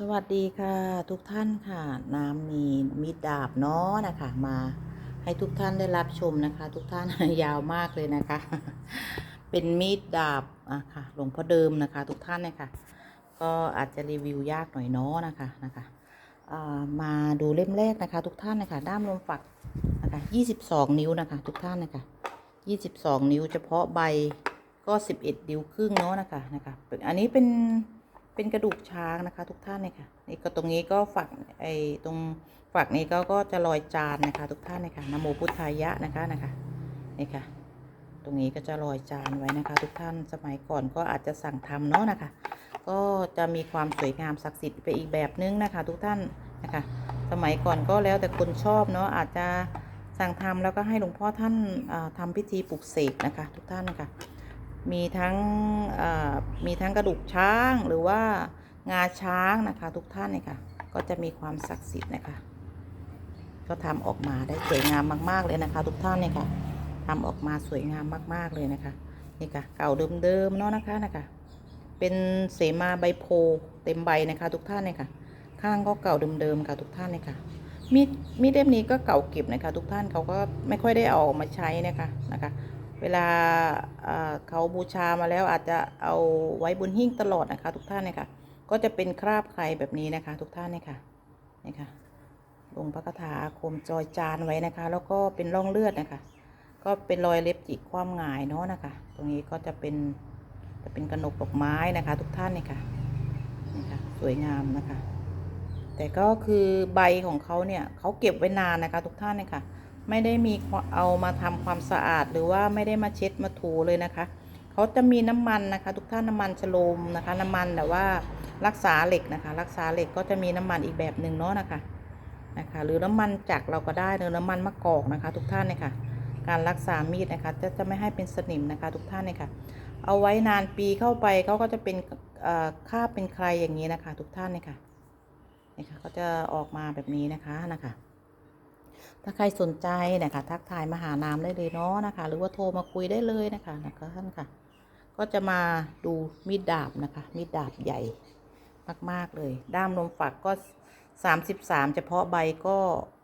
สวัสดีค่ะทุกท่านค่ะ น้ำมีมีดดาบเนาะนะคะมาให้ทุกท่านได้รับชมนะคะ ทุกท่านยาวมากเลยนะคะ เป็นมีดดาบอะค่ะหลวงพ่อเดิมนะคะ ทุกท่านเนี่ยค่ะ ก็อาจจะรีวิวยากหน่อยเนาะนะคะนะคะมาดูเล่มแรกนะคะ ทุกท่านนะคะด้ามลมฝักนะคะ22นิ้วนะคะ ทุกท่านนะคะ22นิ้ว เฉพาะใบก็11นิ้วครึ่งเนาะนะคะนะคะ อันนี้เป็น เป็นกระดูกช้างนะคะ ทุกท่านเนี่ยค่ะนี่ก็ตรงนี้ก็ฝักไอ้ตรงฝักนี้ก็ก็จะลอยจานนะคะ ทุกท่านเนี่ยค่ะนโมพุทธายะนะคะนะคะนี่ค่ะ ตรงนี้ก็จะลอยจานไว้นะคะ ทุกท่านสมัยก่อนก็อาจจะสั่งทำเนาะนะคะ ก็จะมีความสวยงามศักดิ์สิทธิ์ไปอีกแบบนึงนะคะ ทุกท่านนะคะ สมัยก่อนก็แล้วแต่คนชอบเนาะอาจจะสั่งทำแล้วก็ให้หลวงพ่อท่านอ่าทำพิธีปลุกเสกนะคะ ทุกท่านนะคะ มีทั้งมีทั้งกระดูกช้างหรือว่างาช้างนะคะทุกท่านเนี่ยค่ะ ก็จะมีความศักดิ์สิทธิ์นะคะ ก็ทำออกมาได้สวยงามมาก ๆเลยนะคะ ทุกท่านเนี่ยค่ะทำออกมาสวยงามมาก ๆเลยนะคะนี่ค่ะเก่าเดิมๆเนาะนะคะนะคะ เป็นเสมาใบโพเต็มใบนะคะทุกท่านเนี่ยค่ะ ข้างก็เก่าเดิมๆค่ะทุกท่านเนี่ยค่ะมีดมีดเล่มนี้ก็เก่าเก็บนะคะ ทุกท่านเขาก็ไม่ค่อยได้เอาออกมาใช้นะคะนะคะ เวลาเขาบูชามาแล้วอาจจะเอาไว้บนหิ้งตลอดนะคะ ทุกท่านเนี่ยค่ะก็จะเป็นคราบใครแบบนี้นะคะ ทุกท่านเนี่ยค่ะนี่ค่ะลงพระคาถาคมจอยจานไว้นะคะ แล้วก็เป็นร่องเลือดนะคะ ก็เป็นรอยเล็บจิกความหงายเนาะนะคะ ตรงนี้ก็จะเป็นจะเป็นกระหนกดอกไม้นะคะ ทุกท่านเนี่ยค่ะนี่ค่ะสวยงามนะคะ แต่ก็คือใบของเขาเนี่ยเขาเก็บไว้นานนะคะ ทุกท่านเนี่ยค่ะ ไม่ได้มีเอามาทำความสะอาดหรือว่าไม่ได้มาเช็ดมาถูเลยนะคะเขาจะมีน้ำมันนะคะ ทุกท่านน้ำมันชโลมนะคะ น้ำมันแต่ว่ารักษาเหล็กนะคะ รักษาเหล็กก็จะมีน้ำมันอีกแบบหนึ่งเนาะนะคะนะคะ หรือน้ำมันจักเราก็ได้หรือน้ำมันมะกอกนะคะ ทุกท่านเนี่ยค่ะ การรักษามีดนะคะ จะจะไม่ให้เป็นสนิมนะคะ ทุกท่านเนี่ยค่ะ เอาไว้นานปีเข้าไปเขาก็จะเป็นเอ่อคาบเป็นใครอย่างนี้นะคะ ทุกท่านเนี่ยค่ะนี่ค่ะก็จะออกมาแบบนี้นะคะนะคะ ถ้าใครสนใจนะคะทักทายมาหานามได้เลยเนาะนะคะ หรือว่าโทรมาคุยได้เลยนะคะนะคะท่านค่ะ ก็จะมาดูมีดดาบนะคะ มีดดาบใหญ่มากๆเลย ด้ามลมฝักก็ 33 เฉพาะใบก็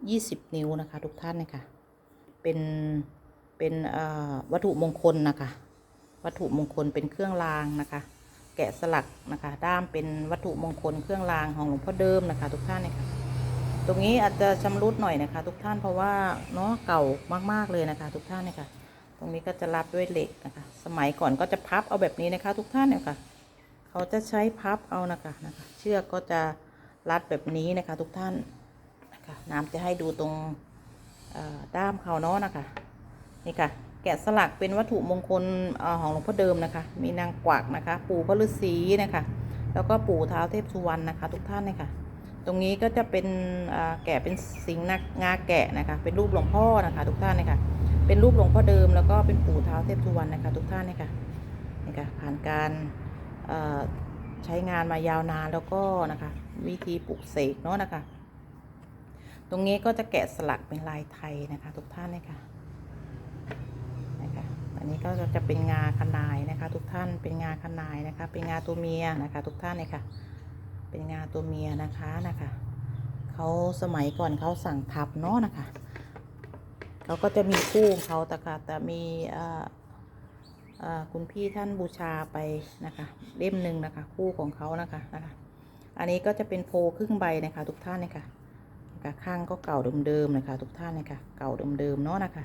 20 นิ้วนะคะ ทุกท่านนะคะเป็นเป็นวัตถุมงคลนะคะ วัตถุมงคลเป็นเครื่องรางนะคะ แกะสลักนะคะ ด้ามเป็นวัตถุมงคลเครื่องรางของหลวงพ่อเดิมนะคะ ทุกท่านนะคะ รงนี้อาจจะชำรุดหน่อยนะคะ ทุกท่านเพราะว่าเนาะเก่ามากๆเลยนะคะ ทุกท่านเนี่ยค่ะตรงนี้ก็จะรับด้วยเหล็กนะคะ สมัยก่อนก็จะพับเอาแบบนี้นะคะ ทุกท่านเนี่ยค่ะ เขาจะใช้พับเอานะคะนะคะ เชือกก็จะรัดแบบนี้นะคะ ทุกท่านนะคะน้ำจะให้ดูตรงด้ามเขาเนาะนะคะนี่ค่ะ แกะสลักเป็นวัตถุมงคลอของหลวงพ่อเดิมนะคะ มีนางกวักนะคะ ปู่พระฤาษีนะคะ แล้วก็ปู่ท้าวเทพสุวรรณนะคะ ทุกท่านเนี่ยค่ะ ตรงนี้ก็จะเป็นแกะเป็นสิงห์นักงาแกะนะคะ เป็นรูปหลวงพ่อนะคะ ทุกท่านนะคะเป็นรูปหลวงพ่อเดิมแล้วก็เป็นปู่ท้าวเทพสุวรรณนะคะ ทุกท่านนะคะนี่ค่ะผ่านการใช้งานมายาวนานแล้วก็นะคะ วิธีปลูกเสกเนาะนะคะ ตรงนี้ก็จะแกะสลักเป็นลายไทยนะคะ ทุกท่านนะคะนะคะอันนี้ก็จะเป็นงาขนายนะคะ ทุกท่านเป็นงาขนายนะคะ เป็นงาตัวเมียนะคะ ทุกท่านเลยค่ะ เป็นงาตัวเมียนะคะนะคะเขาสมัยก่อนเขาสั่งทับเนาะนะคะเขาก็จะมีคู่ของเขาแต่ค่ะแต่มีคุณพี่ท่านบูชาไปนะคะเล่มหนึ่งนะคะ คู่ของเขานะคะนะคะ อันนี้ก็จะเป็นโพครึ่งใบนะคะ ทุกท่านนะคะนะคะข้างก็เก่าเดิมๆนะคะ ทุกท่านนะคะเก่าเดิมๆเนาะนะคะ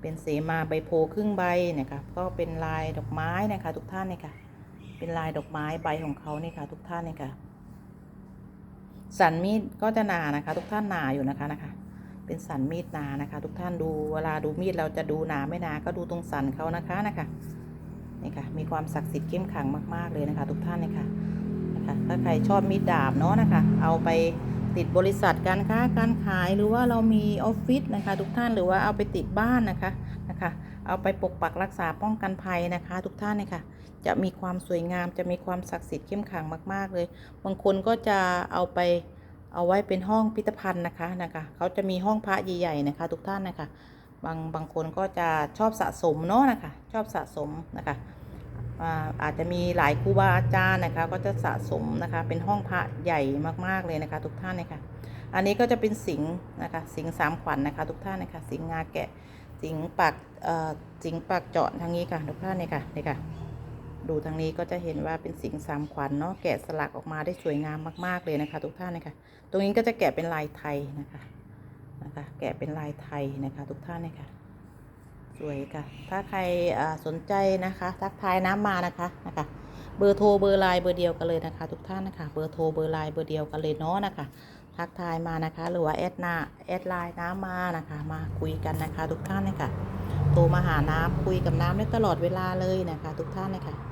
เป็นเสมาใบโพครึ่งใบนะคะก็เป็นลายดอกไม้นะคะ ทุกท่านนะคะเป็นลายดอกไม้ใบของเขานี่ค่ะ ทุกท่านนะคะ สันมีดก็จะหนานะคะ ทุกท่านหนาอยู่นะคะนะคะ เป็นสันมีดหนานะคะ ทุกท่านดูเวลาดูมีดเราจะดูหนาไม่หนาก็ดูตรงสันเขานะคะนะคะนี่ค่ะมีความศักดิ์สิทธิ์เข้มขังมาก ๆเลยนะคะ ทุกท่านนะคะนะคะถ้าใครชอบมีดดาบเนาะนะคะ เอาไป ติดบริษัทการค้าการขายหรือว่าเรามีออฟฟิศนะคะ ทุกท่านหรือว่าเอาไปติดบ้านนะคะนะคะ เอาไปปกปักรักษาป้องกันภัยนะคะ ทุกท่านนะคะจะมีความสวยงามจะมีความศักดิ์สิทธิ์เข้มขังมาก ๆ เลย บางคนก็จะเอาไปเอาไว้เป็นห้องพิพิธภัณฑ์นะคะนะคะเขาจะมีห้องพระใหญ่ๆนะคะ ทุกท่านนะคะบางบางคนก็จะชอบสะสมเนาะนะคะ ชอบสะสมนะคะ อาจจะมีหลายครูบาอาจารย์นะคะ ก็จะสะสมนะคะ เป็นห้องพระใหญ่มากๆเลยนะคะ ทุกท่านนะคะอันนี้ก็จะเป็นสิงห์นะคะ สิงห์สามขวัญนะคะ ทุกท่านนะคะ สิงห์งาแกะ สิงห์ปากสิงห์ปากเจาะทางนี้ค่ะทุกท่านนี่ค่ะนี่ค่ะ ดูทางนี้ก็จะเห็นว่าเป็นสิงห์สามขวัญเนาะแกะสลักออกมาได้สวยงามมากๆเลยนะคะ ทุกท่านนะคะตรงนี้ก็จะแกะเป็นลายไทยนะคะนะคะ แกะเป็นลายไทยนะคะ ทุกท่านนะคะ สวยค่ะ ถ้าใครสนใจนะคะ ทักทายน้ำมานะคะนะคะ เบอร์โทรเบอร์ไลน์เบอร์เดียวกันเลยนะคะ ทุกท่านนะคะ เบอร์โทรเบอร์ไลน์เบอร์เดียวกันเลยเนาะนะคะ ทักทายมานะคะ หรือว่าแอดหน้าแอดไลน์น้ำมานะคะ มาคุยกันนะคะ ทุกท่านนะคะโทรมาหาน้ำคุยกับน้ำได้ตลอดเวลาเลยนะคะ ทุกท่านนะคะค่ะ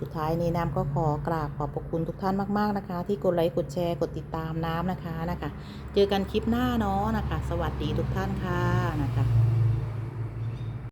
สุดท้ายนี้น้ำก็ขอกราบขอบพระคุณทุกท่านมาก ๆนะคะ ที่กดไลค์กดแชร์กดติดตามน้ำนะคะนะคะ เจอกันคลิปหน้าเนาะนะคะ สวัสดีทุกท่านค่ะนะคะ